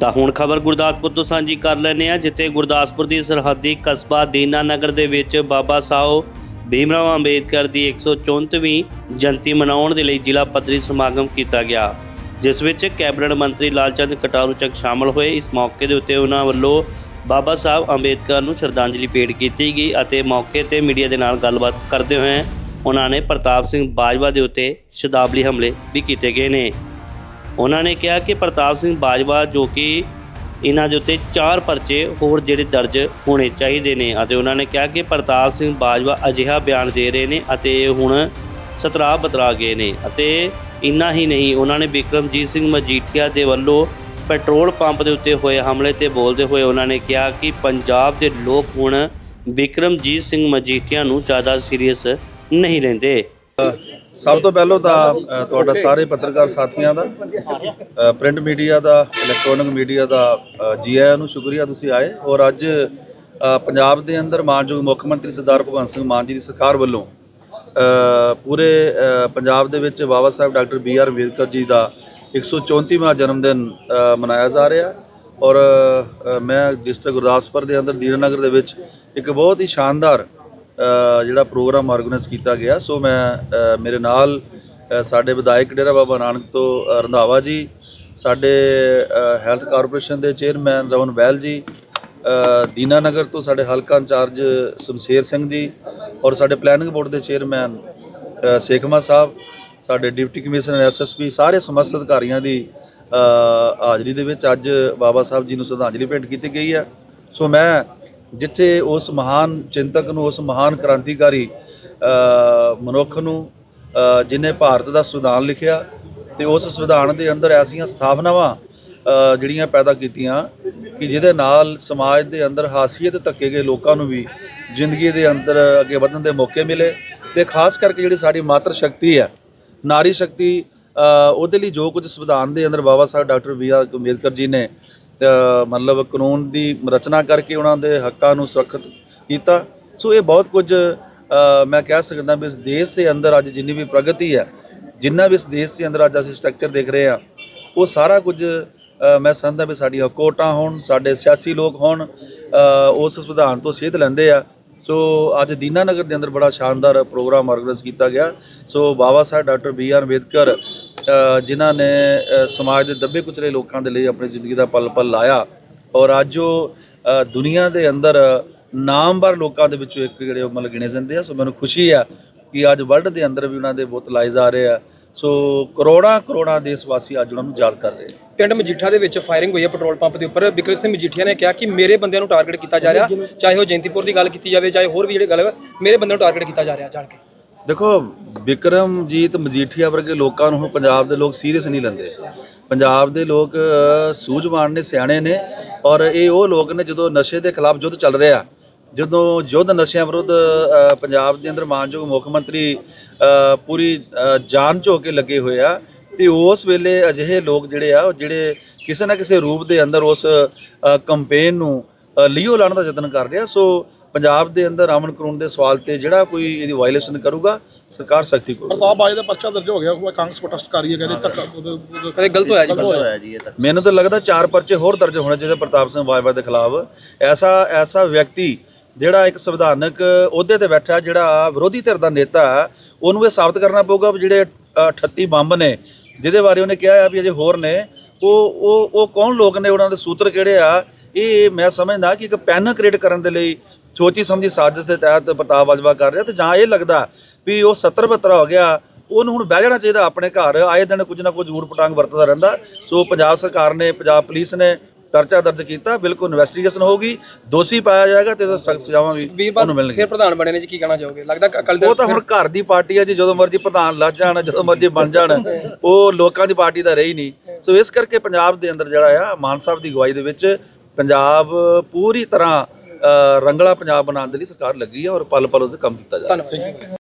ਤਾਂ ਹੁਣ ਖਬਰ ਗੁਰਦਾਸਪੁਰ ਤੋਂ ਸਾਂਝੀ ਕਰ ਲੈਂਦੇ ਆ ਜਿੱਥੇ ਗੁਰਦਾਸਪੁਰ ਦੀ ਸਰਹੱਦੀ ਕਸਬਾ ਦੀਨਾਨਗਰ ਦੇ ਵਿੱਚ ਬਾਬਾ ਸਾਹਿਬ ਭੀਮਰਾਓ ਅੰਬੇਦਕਰ ਦੀ 134ਵੀਂ ਜਯੰਤੀ ਮਨਾਉਣ ਦੇ ਲਈ ਜ਼ਿਲ੍ਹਾ ਪੱਧਰੀ ਸਮਾਗਮ ਕੀਤਾ ਗਿਆ। ਜਿਸ ਵਿੱਚ ਕੈਬਨਿਟ ਮੰਤਰੀ ਲਾਲਚੰਦ ਕਟਾਰੂ ਚੱਕ ਸ਼ਾਮਲ ਹੋਏ। ਇਸ ਮੌਕੇ ਦੇ ਉੱਤੇ ਉਹਨਾਂ ਵੱਲੋਂ ਬਾਬਾ ਸਾਹਿਬ ਅੰਬੇਦਕਰ ਨੂੰ ਸ਼ਰਧਾਂਜਲੀ ਭੇਟ ਕੀਤੀ ਗਈ ਅਤੇ ਮੌਕੇ ਤੇ ਮੀਡੀਆ ਦੇ ਨਾਲ ਗੱਲਬਾਤ ਕਰਦੇ ਹੋਏ ਉਹਨਾਂ ਨੇ ਪ੍ਰਤਾਪ ਸਿੰਘ ਬਾਜਵਾ ਦੇ ਉੱਤੇ ਸ਼ਦਾਬਲੀ ਹਮਲੇ ਵੀ ਕੀਤੇ ਗਏ ਨੇ। ਉਹਨਾਂ ਨੇ ਕਿਹਾ ਕਿ ਪ੍ਰਤਾਪ ਸਿੰਘ ਬਾਜਵਾ ਜੋ ਕਿ ਇਹਨਾਂ ਦੇ ਉੱਤੇ ਚਾਰ ਪਰਚੇ ਹੋਰ ਜਿਹੜੇ ਦਰਜ ਹੋਣੇ ਚਾਹੀਦੇ ਨੇ ਅਤੇ ਉਹਨਾਂ ਨੇ ਕਿਹਾ ਕਿ ਪ੍ਰਤਾਪ ਸਿੰਘ ਬਾਜਵਾ ਅਜਿਹਾ ਬਿਆਨ ਦੇ ਰਹੇ ਨੇ ਅਤੇ ਇਹ ਹੁਣ ਸਤਰਾ ਬਤਰਾ ਗਏ ਨੇ ਅਤੇ ਇੰਨਾ ਹੀ ਨਹੀਂ, ਉਹਨਾਂ ਨੇ ਵਿਕਰਮਜੀਤ ਸਿੰਘ ਮਜੀਠੀਆ ਦੇ ਵੱਲੋਂ ਪੈਟਰੋਲ ਪੰਪ ਦੇ ਉੱਤੇ ਹੋਏ ਹਮਲੇ ਤੇ ਬੋਲਦੇ ਹੋਏ ਉਹਨਾਂ ਨੇ ਕਿਹਾ ਕਿ ਪੰਜਾਬ ਦੇ ਲੋਕ ਹੁਣ ਵਿਕਰਮਜੀਤ ਸਿੰਘ ਮਜੀਠੀਆ ਨੂੰ ਜ਼ਿਆਦਾ ਸੀਰੀਅਸ ਨਹੀਂ ਲੈਂਦੇ। ਸਭ ਤੋਂ ਪਹਿਲਾਂ ਤਾਂ ਤੁਹਾਡਾ ਸਾਰੇ ਪੱਤਰਕਾਰ ਸਾਥੀਆਂ ਦਾ ਪ੍ਰਿੰਟ ਮੀਡੀਆ ਦਾ, ਇਲੈਕਟ੍ਰੋਨਿਕ ਮੀਡੀਆ ਦਾ ਜੀ ਆਇਆਂ ਨੂੰ ਸ਼ੁਕਰੀਆ ਤੁਸੀਂ ਆਏ। ਔਰ ਅੱਜ ਪੰਜਾਬ ਦੇ ਅੰਦਰ ਮਾਨਯੋਗ ਮੁੱਖ ਮੰਤਰੀ ਸਰਦਾਰ ਭਗਵੰਤ ਸਿੰਘ ਮਾਨ ਜੀ ਦੀ ਸਰਕਾਰ ਵੱਲੋਂ ਪੂਰੇ ਪੰਜਾਬ ਦੇ ਵਿੱਚ Baba Sahib doctor B R Ambedkar ji ਦਾ 134ਵਾਂ ਜਨਮ ਦਿਨ ਮਨਾਇਆ ਜਾ ਰਿਹਾ। ਔਰ ਮੈਂ ਡਿਸਟ੍ਰਿਕਟ ਗੁਰਦਾਸਪੁਰ ਦੇ ਅੰਦਰ ਦੀਨਾਨਗਰ ਦੇ ਵਿੱਚ ਇੱਕ ਬਹੁਤ ਹੀ ਸ਼ਾਨਦਾਰ ਜਿਹੜਾ ਪ੍ਰੋਗਰਾਮ ਆਰਗੇਨਾਈਜ਼ ਕੀਤਾ ਗਿਆ ਸੋ ਮੈਂ ਮੇਰੇ ਨਾਲ ਸਾਡੇ ਵਿਧਾਇਕ ਡੇਰਾ ਬਾਬਾ ਨਾਨਕ ਤੋਂ ਰੰਧਾਵਾ ਜੀ ਸਾਡੇ ਹੈਲਥ ਕਾਰਪੋਰੇਸ਼ਨ ਦੇ ਚੇਅਰਮੈਨ ਰਵਨ ਵੈਲ ਜੀ ਅ, ਦੀਨਾਨਗਰ ਤੋਂ ਸਾਡੇ ਹਲਕਾ ਇੰਚਾਰਜ ਸ਼ਮਸ਼ੇਰ ਸਿੰਘ ਜੀ ਔਰ ਸਾਡੇ ਪਲੈਨਿੰਗ ਬੋਰਡ ਦੇ ਚੇਅਰਮੈਨ ਸੇਖਮਾ ਸਾਹਿਬ ਸਾਡੇ ਡਿਪਟੀ ਕਮਿਸ਼ਨਰ ਐਸਐਸਪੀ ਸਾਰੇ ਸਮਸਤ ਅਧਿਕਾਰੀਆਂ ਦੀ ਹਾਜ਼ਰੀ ਦੇ ਵਿੱਚ ਅੱਜ ਬਾਬਾ ਸਾਹਿਬ ਜੀ ਨੂੰ ਸ਼ਰਧਾਂਜਲੀ ਭੇਟ ਕੀਤੀ ਗਈ ਹੈ। ਸੋ ਮੈਂ ਜਿੱਥੇ ਉਸ ਮਹਾਨ ਚਿੰਤਕ ਨੂੰ ਉਸ ਮਹਾਨ ਕ੍ਰਾਂਤੀਕਾਰੀ ਮਨੁੱਖ ਨੂੰ ਅ, ਜਿਨੇ ਭਾਰਤ ਦਾ ਸੰਵਿਧਾਨ ਲਿਖਿਆ ਤੇ ਉਸ ਸੰਵਿਧਾਨ ਦੇ ਅੰਦਰ ਐਸੀਆਂ ਸਥਾਪਨਾਵਾਂ ਜਿਹੜੀਆਂ ਪੈਦਾ ਕੀਤੀਆਂ ਕਿ ਜਿਹਦੇ ਨਾਲ ਸਮਾਜ ਦੇ ਅੰਦਰ ਹਾਸੀਅਤ ਧੱਕੇ ਗਏ ਲੋਕਾਂ ਨੂੰ ਵੀ ਜ਼ਿੰਦਗੀ ਦੇ ਅੰਦਰ ਅੱਗੇ ਵਧਣ ਦੇ ਮੌਕੇ ਮਿਲੇ ਤੇ ਖਾਸ ਕਰਕੇ ਜਿਹੜੀ ਸਾਡੀ ਮਾਤਰ ਸ਼ਕਤੀ ਹੈ ਨਾਰੀ ਸ਼ਕਤੀ ਉਹਦੇ ਲਈ ਜੋ ਕੁਝ ਸੰਵਿਧਾਨ ਦੇ ਅੰਦਰ Baba Sahib doctor B R Ambedkar ji ਨੇ ਮਤਲਬ ਕਾਨੂੰਨ ਦੀ ਰਚਨਾ ਕਰਕੇ ਉਹਨਾਂ ਦੇ ਹੱਕਾਂ ਨੂੰ ਸੁਰੱਖਿਅਤ ਕੀਤਾ। ਸੋ ਇਹ ਬਹੁਤ ਕੁਝ ਮੈਂ ਕਹਿ ਸਕਦਾ ਵੀ ਇਸ ਦੇਸ਼ ਦੇ ਅੰਦਰ ਅੱਜ ਜਿੰਨੀ ਵੀ ਪ੍ਰਗਤੀ ਹੈ, ਜਿੰਨਾ ਵੀ ਇਸ ਦੇਸ਼ ਦੇ ਅੰਦਰ ਅੱਜ ਅਸੀਂ ਸਟਰਕਚਰ ਦੇਖ ਰਹੇ ਹਾਂ, ਉਹ ਸਾਰਾ ਕੁਝ ਮੈਂ ਸਮਝਦਾ ਵੀ ਸਾਡੀਆਂ ਕੋਟਾਂ ਹੋਣ, ਸਾਡੇ ਸਿਆਸੀ ਲੋਕ ਹੋਣ ਉਸ ਸੰਵਿਧਾਨ ਤੋਂ ਸੇਧ ਲੈਂਦੇ ਆ। ਸੋ ਅੱਜ ਦੀਨਾਨਗਰ ਦੇ ਅੰਦਰ ਬੜਾ ਸ਼ਾਨਦਾਰ ਪ੍ਰੋਗਰਾਮ ਆਰਗੇਨਾਈਜ਼ ਕੀਤਾ ਗਿਆ। So Baba Sahib doctor B R Ambedkar ਜਿਨ੍ਹਾਂ ਨੇ ਸਮਾਜ ਦੇ ਦੱਬੇ ਕੁਚਲੇ ਲੋਕਾਂ ਦੇ ਲਈ ਆਪਣੀ ਜ਼ਿੰਦਗੀ ਦਾ ਪਲ ਪਲ ਲਾਇਆ। ਔਰ ਅੱਜ ਉਹ ਦੁਨੀਆ ਦੇ ਅੰਦਰ ਨਾਮਵਰ ਲੋਕਾਂ ਦੇ ਵਿੱਚੋਂ ਇੱਕ ਜਿਹੜੇ ਉਹ ਮਤਲਬ ਗਿਣੇ ਜਾਂਦੇ ਆ। ਸੋ ਮੈਨੂੰ ਖੁਸ਼ੀ ਆ ਕਿ ਅੱਜ ਵਰਲਡ ਦੇ ਅੰਦਰ ਵੀ ਉਹਨਾਂ ਦੇ ਬੁੱਤ ਲਾਏ ਜਾ ਰਹੇ ਆ। ਸੋ ਕਰੋੜਾਂ ਕਰੋੜਾਂ ਦੇਸ਼ ਵਾਸੀ ਅੱਜ ਉਹਨਾਂ ਨੂੰ ਯਾਦ ਕਰ ਰਹੇ ਆ। ਪਿੰਡ ਮਜੀਠਾ ਦੇ ਵਿੱਚ ਫਾਇਰਿੰਗ ਹੋਈ ਹੈ ਪੈਟਰੋਲ ਪੰਪ ਦੇ ਉੱਪਰ। ਵਿਕਰਮ ਸਿੰਘ ਮਜੀਠੀਆ ਨੇ ਕਿਹਾ ਕਿ ਮੇਰੇ ਬੰਦਿਆਂ ਨੂੰ ਟਾਰਗੇਟ ਕੀਤਾ ਜਾ ਰਿਹਾ। ਚਾਹੇ ਉਹ ਜੈਂਤੀਪੁਰ ਦੀ ਗੱਲ ਕੀਤੀ ਜਾਵੇ ਚਾਹੇ ਹੋਰ ਵੀ ਜਿਹੜੇ ਗੱਲ ਮੇਰੇ ਬੰਦਿਆਂ ਨੂੰ ਟਾਰਗੇਟ ਕੀਤਾ ਜਾ ਰਿਹਾ ਜਾਣ ਕੇ। ਦੇਖੋ ਵਿਕਰਮਜੀਤ ਮਜੀਠੀਆ ਵਰਗੇ ਲੋਕਾਂ ਨੂੰ ਹੁਣ ਪੰਜਾਬ ਦੇ ਲੋਕ ਸੀਰੀਅਸ ਨਹੀਂ ਲੈਂਦੇ। ਪੰਜਾਬ ਦੇ ਲੋਕ ਸੂਝਵਾਨ ਨੇ, ਸਿਆਣੇ ਨੇ ਔਰ ਇਹ ਉਹ ਲੋਕ ਨੇ ਜਦੋਂ ਨਸ਼ੇ ਦੇ ਖਿਲਾਫ ਯੁੱਧ ਚੱਲ ਰਿਹਾ, ਜਦੋਂ ਯੁੱਧ ਨਸ਼ਿਆਂ ਵਿਰੁੱਧ ਪੰਜਾਬ ਦੇ ਅੰਦਰ ਮਾਨਯੋਗ ਮੁੱਖ ਮੰਤਰੀ ਪੂਰੀ ਜਾਨ ਝੋ ਕੇ ਲੱਗੇ ਹੋਏ ਆ ਤੇ ਉਸ ਵੇਲੇ ਅਜਿਹੇ ਲੋਕ ਜਿਹੜੇ ਆ, ਉਹ ਜਿਹੜੇ ਕਿਸੇ ਨਾ ਕਿਸੇ ਰੂਪ ਦੇ ਅੰਦਰ ਉਸ ਕੰਪੇਨ ਨੂੰ ਲੀਓ ਲਾਉਣ ਦਾ ਯਤਨ ਕਰ ਰਿਹਾ। ਸੋ ਪੰਜਾਬ ਦੇ ਅੰਦਰ ਅਮਨ ਕਾਨੂੰਨ ਦੇ ਸਵਾਲ ਤੇ ਜਿਹੜਾ ਕੋਈ ਇਹਦੀ ਵਾਇਲੇਸ਼ਨ ਕਰੂਗਾ ਸਰਕਾਰ ਸਖਤੀ ਕਰੂਗੀ। ਪ੍ਰਤਾਪ ਬਾਜ ਦਾ ਪਰਚਾ ਦਰਜ ਹੋ ਗਿਆ ਉਹ ਕਾਂਗਰਸ ਪ੍ਰੋਟੈਸਟ ਕਰ ਰਹੀ ਹੈ ਕਹਿੰਦੇ ਧੱਕਾ ਉਹਦੇ- ਉਹਦੇ- ਕਦੇ ਗਲਤ ਹੋਇਆ ਜੀ ਮੈਨੂੰ ਤਾਂ ਲੱਗਦਾ ਚਾਰ ਪਰਚੇ ਹੋਰ ਦਰਜ ਹੋਣੇ ਚਾਹੀਦੇ ਪ੍ਰਤਾਪ ਸਿੰਘ ਬਾਜਵਾ ਦੇ ਖਿਲਾਫ। ਐਸਾ ਐਸਾ ਵਿਅਕਤੀ ਜਿਹੜਾ ਇੱਕ ਸੰਵਿਧਾਨਕ ਅਹੁਦੇ ਤੇ ਬੈਠਾ ਜਿਹੜਾ ਵਿਰੋਧੀ ਧਿਰ ਦਾ ਨੇਤਾ ਉਹਨੂੰ ਇਹ ਸਾਬਤ ਕਰਨਾ ਪਊਗਾ ਵੀ ਜਿਹੜੇ ਅ, 38 ਬੰਬ ਨੇ ਜਿਹਦੇ ਬਾਰੇ ਉਹਨੇ ਕਿਹਾ ਆ ਵੀ ਅਜੇ ਹੋਰ ਨੇ ਉਹ ਉਹ ਉਹ ਕੌਣ ਲੋਕ ਨੇ ਉਹਨਾਂ ਦੇ ਸੂਤਰ ਕਿਹੜੇ ਆ? ਇਹ ਮੈਂ ਸਮਝਦਾ ਕਿ ਇੱਕ ਪੈਨ ਕ੍ਰੀਏਟ ਕਰਨ ਦੇ ਲਈ ਸੋਚੀ ਸਮਝੀ ਸਾਜ਼ਿਸ਼ ਦੇ ਤਹਿਤ ਪ੍ਰਤਾਪ ਬਾਜਵਾ ਕਰ ਰਿਹਾ ਤੇ ਜਾਂ ਇਹ ਲੱਗਦਾ ਵੀ ਉਹ 70 72 ਹੋ ਗਿਆ ਉਹਨੂੰ ਹੁਣ ਬਹਿ ਜਾਣਾ ਚਾਹੀਦਾ ਆਪਣੇ ਘਰ ਆਏ ਦਿਨ ਕੁਝ ਨਾ ਕੁਝ ਊਟ ਪਟਾਂਗ ਵਰਤਦਾ ਰਹਿੰਦਾ। ਸੋ ਪੰਜਾਬ ਸਰਕਾਰ ਨੇ ਪੰਜਾਬ ਪੁਲਿਸ ਨੇ ਪਰਚਾ ਦਰਜ ਕੀਤਾ ਬਿਲਕੁਲ ਇਨਵੈਸਟੀਗੇਸ਼ਨ ਹੋਊਗੀ ਦੋਸ਼ੀ ਪਾਇਆ ਜਾਏਗਾ ਤੇ ਸਖਤ ਸਜ਼ਾਵਾਂ ਵੀ ਉਹਨੂੰ ਮਿਲਣਗੀਆਂ। ਫਿਰ ਪ੍ਰਧਾਨ ਬਣੇ ਨੇ ਜੀ ਕੀ ਕਹਿਣਾ ਚਾਹੋਗੇ? ਲੱਗਦਾ ਕੱਲ ਦੇ ਉਹ ਤਾਂ ਹੁਣ ਘਰ ਦੀ ਪਾਰਟੀ ਹੈ ਜੀ ਜਦੋਂ ਮਰਜ਼ੀ ਪ੍ਰਧਾਨ ਲੱਜ ਜਾਣ ਜਦੋਂ ਮਰਜ਼ੀ ਬਣ ਜਾਣ ਉਹ ਲੋਕਾਂ ਦੀ ਪਾਰਟੀ ਤਾਂ ਰਹੀ ਨਹੀਂ। ਸੋ ਇਸ ਕਰਕੇ ਪੰਜਾਬ ਦੇ ਅੰਦਰ ਜਿਹੜਾ ਆ ਮਾਨ ਸਾਹਿਬ ਦੀ ਅਗਵਾਈ ਦੇ ਵਿੱਚ ਪੰਜਾਬ ਪੂਰੀ ਤਰ੍ਹਾਂ ਰੰਗਲਾ ਪੰਜਾਬ ਬਣਾਉਣ ਦੇ ਲਈ ਸਰਕਾਰ ਲੱਗੀ ਹੈ ਔਰ ਪਲ ਪਲ ਉਹਦੇ ਕੰਮ ਕੀਤਾ ਜਾ ਰਿਹਾ। ਧੰਨਵਾਦ।